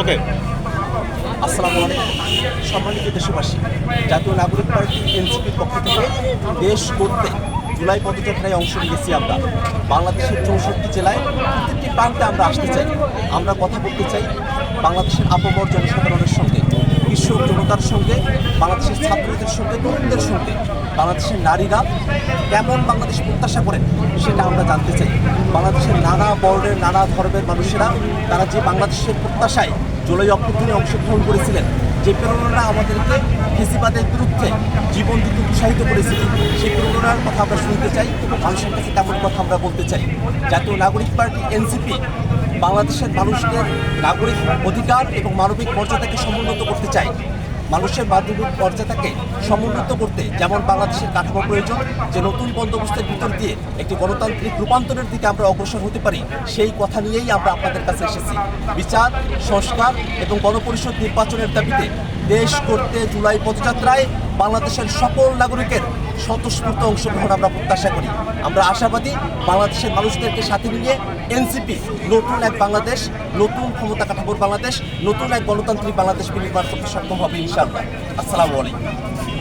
ওকে। আসসালামু আলাইকুম। সম্মানিত দেশবাসী, জাতীয় নাগরিক পার্টি এনসিপির পক্ষ থেকে দেশ করতে জুলাই পদযাত্রায় অংশ নিয়েছি আমরা। বাংলাদেশের চৌষট্টি জেলায় প্রত্যেকটি প্রান্তে আমরা আসতে চাই। আমরা কথা বলতে চাই বাংলাদেশের আপমর জনসাধারণের সঙ্গে। জনতার সঙ্গে, বাংলাদেশের ছাত্রদের সঙ্গে, তরুণদের সঙ্গে, বাংলাদেশের নারীরা কেমন বাংলাদেশ প্রত্যাশা করেন সেটা আমরা জানতে চাই। বাংলাদেশের নানা বর্ণের, নানা ধর্মের মানুষেরা, তারা যে বাংলাদেশের প্রত্যাশায় জুলাই অভ্যুত্থানে অংশগ্রহণ করেছিলেন, যে প্রেরণা আমাদেরকে ফেসিবাদের বিরুদ্ধে জীবন দিতে উৎসাহিত করেছিল, সেই প্রেরণার কথা আমরা শুনতে চাই মানুষের কাছে তেমন কথা আমরা বলতে চাই। জাতীয় নাগরিক পার্টি, এনসিপি, বাংলাদেশের মানুষদের নাগরিক অধিকার এবং মানবিক মর্যাদাকে সমুন্নত করতে চায়। মানুষের মানবিক মর্যাদাকে সমুন্নত করতে যেমন বাংলাদেশের কাঠামো প্রয়োজন, যে নতুন বন্দোবস্তের ভিতর দিয়ে একটি গণতান্ত্রিক রূপান্তরের দিকে আমরা অগ্রসর হতে পারি, সেই কথা নিয়েই আমরা আপনাদের কাছে এসেছি। বিচার, সংস্কার এবং গণপরিষদ নির্বাচনের দাবিতে দেশ করতে জুলাই পদযাত্রায় বাংলাদেশের সকল নাগরিকের স্বতঃস্ফূর্ত অংশগ্রহণ আমরা প্রত্যাশা করি। আমরা আশাবাদী বাংলাদেশের মানুষদেরকে সাথে নিয়ে এনসিপি, নতুন এক বাংলাদেশ, নতুন ক্ষমতা কাঠামোর বাংলাদেশ, নতুন এক গণতান্ত্রিক বাংলাদেশ বিনির্মাণ করতে সক্ষম হবে ইনশাআল্লাহ। আসসালামু আলাইকুম।